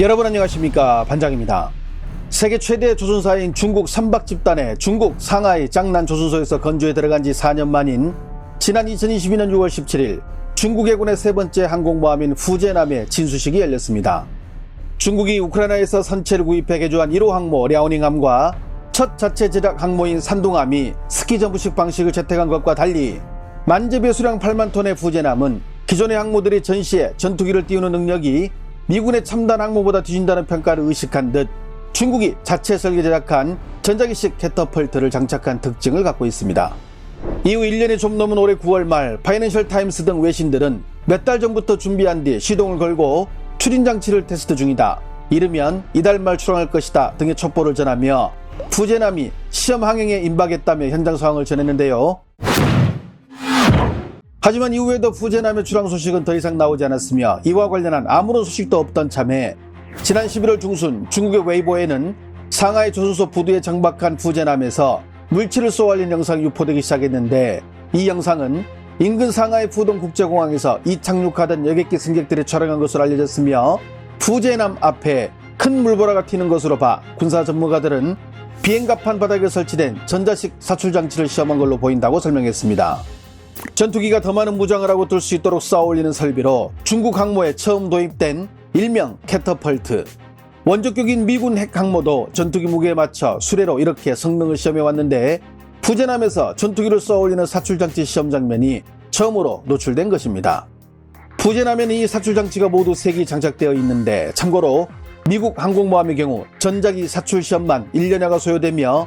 여러분 안녕하십니까 반장입니다. 세계 최대 조선사인 중국 삼박 집단의 중국 상하이 장난 조선소에서 건조에 들어간 지 4년 만인 지난 2022년 6월 17일 중국 해군의 세 번째 항공모함인 후제남의 진수식이 열렸습니다. 중국이 우크라이나에서 선체를 구입해 개조한 1호 항모 랴오닝함과 첫 자체 제작 항모인 산둥함이 스키 점프식 방식을 채택한 것과 달리 만재배 수량 8만 톤의 후제남은 기존의 항모들이 전시에 전투기를 띄우는 능력이 미군의 첨단 항모보다 뒤진다는 평가를 의식한 듯 중국이 자체 설계 제작한 전자기식 캐터펄트를 장착한 특징을 갖고 있습니다. 이후 1년이 좀 넘은 올해 9월 말 파이낸셜 타임스 등 외신들은 몇 달 전부터 준비한 뒤 시동을 걸고 추진 장치를 테스트 중이다. 이르면 이달 말 출항할 것이다 등의 첩보를 전하며 부제남이 시험 항행에 임박했다며 현장 상황을 전했는데요. 하지만 이후에도 부제남의 출항 소식은 더 이상 나오지 않았으며 이와 관련한 아무런 소식도 없던 참에 지난 11월 중순 중국의 웨이보에는 상하이 조선소 부두에 정박한 부제남에서 물질을 쏘아올린 영상이 유포되기 시작했는데 이 영상은 인근 상하이 푸동 국제공항에서 이착륙하던 여객기 승객들이 촬영한 것으로 알려졌으며 부제남 앞에 큰 물보라가 튀는 것으로 봐 군사 전문가들은 비행갑판 바닥에 설치된 전자식 사출 장치를 시험한 걸로 보인다고 설명했습니다. 전투기가 더 많은 무장을 하고 들수 있도록 쏘아올리는 설비로 중국 항모에 처음 도입된 일명 캐터펄트. 원조격인 미군 핵 항모도 전투기 무게에 맞춰 수레로 이렇게 성능을 시험해 왔는데 부제남에서 전투기를 쏘아올리는 사출장치 시험 장면이 처음으로 노출된 것입니다. 부제남에는 이 사출장치가 모두 3기 장착되어 있는데 참고로 미국 항공모함의 경우 전자기 사출 시험만 1년여가 소요되며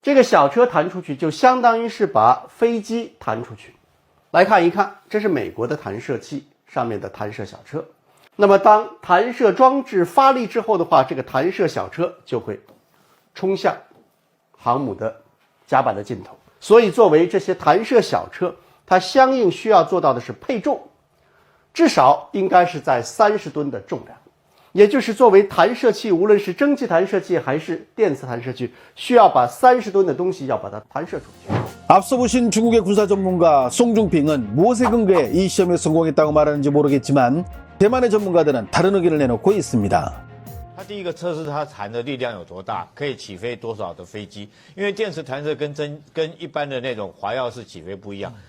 这个小车弹出去，就相当于是把飞机弹出去。来看一看，这是美国的弹射器上面的弹射小车。那么，当弹射装置发力之后的话，这个弹射小车就会冲向航母的甲板的尽头。所以，作为这些弹射小车，它相应需要做到的是配重，至少应该是在三十吨的重量。也就是作为弹射器，无论是蒸汽弹射器还是电磁弹射器，需要把三十吨的东西要把它弹射出去。 앞서 보신 중국의 군사 전문가 송중핑은 무엇에 근거해 이 시험에 성공했다고 말하는지 모르겠지만 대만의 전문가들은 다른 의견을 내놓고 있습니다. 它第一个测试它弹的力量有多大，可以起飞多少的飞机？因为电磁弹射跟真跟一般的那种滑跃式起飞不一样，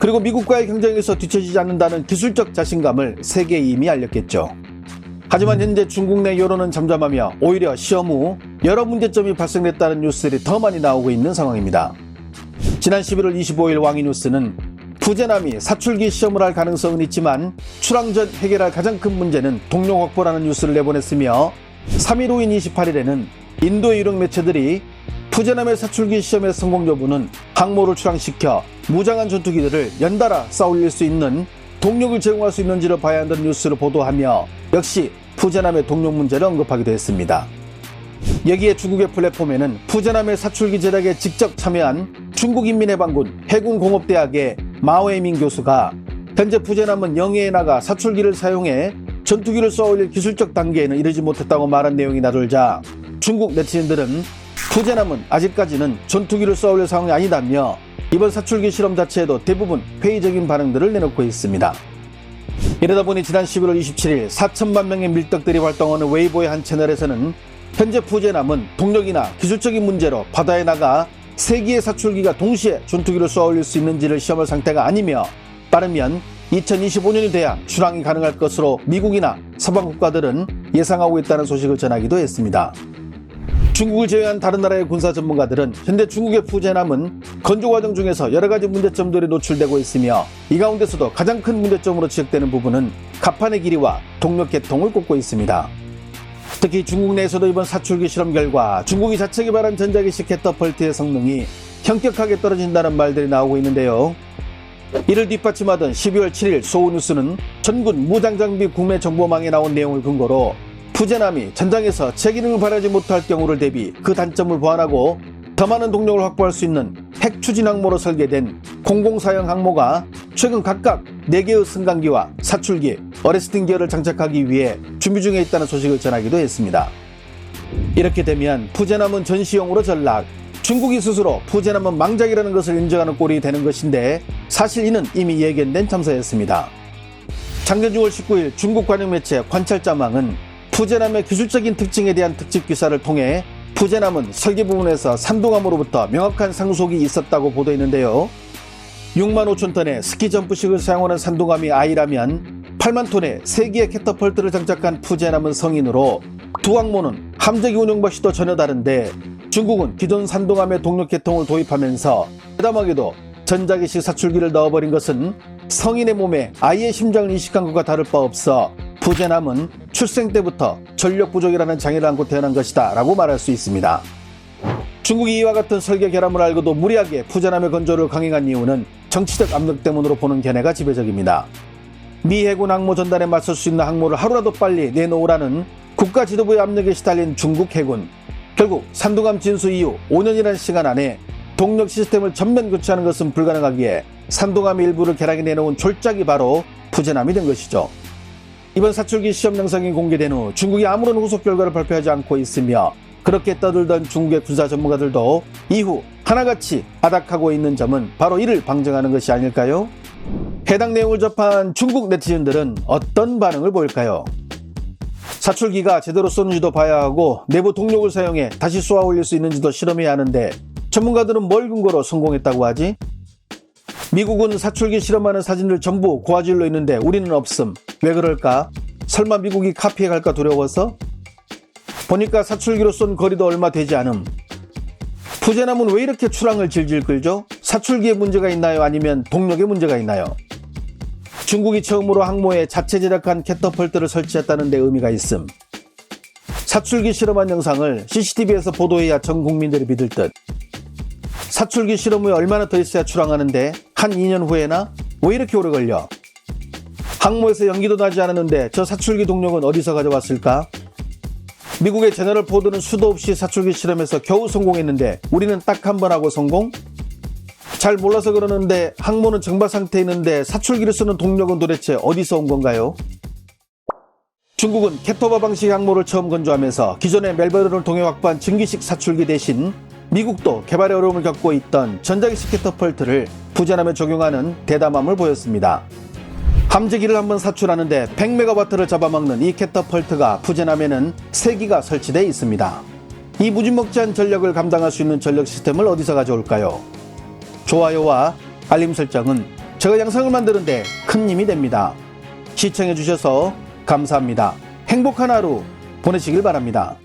그리고 미국과의 경쟁에서 뒤처지지 않는다는 기술적 자신감을 세계에 이미 알렸겠죠. 하지만 현재 중국 내 여론은 잠잠하며 오히려 시험 후 여러 문제점이 발생됐다는 뉴스들이 더 많이 나오고 있는 상황입니다. 지난 11월 25일 왕이 뉴스는 부제남이 사출기 시험을 할 가능성은 있지만 출항 전 해결할 가장 큰 문제는 동료 확보라는 뉴스를 내보냈으며 3일 후인 28일에는 인도의 유력 매체들이 푸제남의 사출기 시험의 성공 여부는 항모를 출항시켜 무장한 전투기들을 연달아 쌓올릴 수 있는 동력을 제공할 수 있는지를 봐야 한다는 뉴스를 보도하며 역시 푸제남의 동력 문제를 언급하기도 했습니다. 여기에 중국의 플랫폼에는 푸제남의 사출기 제작에 직접 참여한 중국인민해방군 해군공업대학의 마오에민 교수가 현재 푸제남은 영해에 나가 사출기를 사용해 전투기를 쏘아올릴 기술적 단계에는 이르지 못했다고 말한 내용이 나돌자 중국 네티즌들은 푸제남은 아직까지는 전투기를 쏘아올릴 상황이 아니다며 이번 사출기 실험 자체에도 대부분 회의적인 반응들을 내놓고 있습니다. 이러다 보니 지난 11월 27일 4천만 명의 밀떡들이 활동하는 웨이보의 한 채널에서는 현재 푸제남은 동력이나 기술적인 문제로 바다에 나가 세 기의 사출기가 동시에 전투기를 쏘아올릴 수 있는지를 시험할 상태가 아니며 빠르면 2025년이 돼야 출항이 가능할 것으로 미국이나 서방 국가들은 예상하고 있다는 소식을 전하기도 했습니다. 중국을 제외한 다른 나라의 군사 전문가들은 현재 중국의 푸제남은 건조 과정 중에서 여러 가지 문제점들이 노출되고 있으며 이 가운데서도 가장 큰 문제점으로 지적되는 부분은 갑판의 길이와 동력 개통을 꼽고 있습니다. 특히 중국 내에서도 이번 사출기 실험 결과 중국이 자체 개발한 전자기식 캐터펄트의 성능이 현격하게 떨어진다는 말들이 나오고 있는데요. 이를 뒷받침하던 12월 7일 소우뉴스는 전군 무장장비 구매 정보망에 나온 내용을 근거로 푸제남이 전장에서 제 기능을 발휘하지 못할 경우를 대비 그 단점을 보완하고 더 많은 동력을 확보할 수 있는 핵 추진 항모로 설계된 공공사형 항모가 최근 각각 4개의 승강기와 사출기, 어레스팅 기어를 장착하기 위해 준비 중에 있다는 소식을 전하기도 했습니다. 이렇게 되면 푸제남은 전시용으로 전락, 중국이 스스로 푸제남은 망작이라는 것을 인정하는 꼴이 되는 것인데 사실 이는 이미 예견된 참사였습니다. 작년 6월 19일 중국 관영 매체 관찰자망은 푸제남의 기술적인 특징에 대한 특집 기사를 통해 푸제남은 설계 부분에서 산동함으로부터 명확한 상속이 있었다고 보도했는데요. 6만 5천 톤의 스키 점프식을 사용하는 산동함이 I라면 8만 톤의 세기의 캐터펄트를 장착한 푸제남은 성인으로 두 항모는 함재기 운용 방식도 전혀 다른데 중국은 기존 산동함의 동력 계통을 도입하면서 대담하게도 전자기식 사출기를 넣어버린 것은 성인의 몸에 아이의 심장을 이식한 것과 다를 바 없어 푸제남은 출생 때부터 전력 부족이라는 장애를 안고 태어난 것이다 라고 말할 수 있습니다. 중국이 이와 같은 설계 결함을 알고도 무리하게 푸제남의 건조를 강행한 이유는 정치적 압력 때문으로 보는 견해가 지배적입니다. 미 해군 항모 전단에 맞설 수 있는 항모를 하루라도 빨리 내놓으라는 국가 지도부의 압력에 시달린 중국 해군. 결국 산둥함 진수 이후 5년이라는 시간 안에 동력 시스템을 전면 교체하는 것은 불가능하기에 산둥함 일부를 개량해 내놓은 졸작이 바로 푸제남이 된 것이죠. 이번 사출기 시험 영상이 공개된 후 중국이 아무런 후속 결과를 발표하지 않고 있으며 그렇게 떠들던 중국의 군사 전문가들도 이후 하나같이 아닥하고 있는 점은 바로 이를 방증하는 것이 아닐까요? 해당 내용을 접한 중국 네티즌들은 어떤 반응을 보일까요? 사출기가 제대로 쏘는지도 봐야 하고 내부 동력을 사용해 다시 쏘아 올릴 수 있는지도 실험해야 하는데 전문가들은 뭘 근거로 성공했다고 하지? 미국은 사출기 실험하는 사진들 전부 고화질로 있는데 우리는 없음. 왜 그럴까? 설마 미국이 카피해 갈까 두려워서? 보니까 사출기로 쏜 거리도 얼마 되지 않음. 푸제남은 왜 이렇게 출항을 질질 끌죠? 사출기에 문제가 있나요? 아니면 동력에 문제가 있나요? 중국이 처음으로 항모에 자체 제작한 캐터펄트를 설치했다는 데 의미가 있음. 사출기 실험한 영상을 CCTV에서 보도해야 전 국민들이 믿을 듯. 사출기 실험 후에 얼마나 더 있어야 출항하는데 한 2년 후에나 왜 이렇게 오래 걸려? 항모에서 연기도 나지 않았는데 저 사출기 동력은 어디서 가져왔을까? 미국의 제너럴 포드는 수도 없이 사출기 실험에서 겨우 성공했는데 우리는 딱 한 번 하고 성공? 잘 몰라서 그러는데 항모는 정박 상태에 있는데 사출기를 쓰는 동력은 도대체 어디서 온 건가요? 중국은 캐토바 방식 항모를 처음 건조하면서 기존의 멜버른을 통해 확보한 증기식 사출기 대신 미국도 개발에 어려움을 겪고 있던 전자기식 캐터펄트를 부전함에 적용하는 대담함을 보였습니다. 함재기를 한번 사출하는데 100메가와트를 잡아먹는 이 캐터펄트가 푸제남에는 3기가 설치되어 있습니다. 이 무지먹지한 전력을 감당할 수 있는 전력 시스템을 어디서 가져올까요? 좋아요와 알림 설정은 제가 영상을 만드는데 큰 힘이 됩니다. 시청해주셔서 감사합니다. 행복한 하루 보내시길 바랍니다.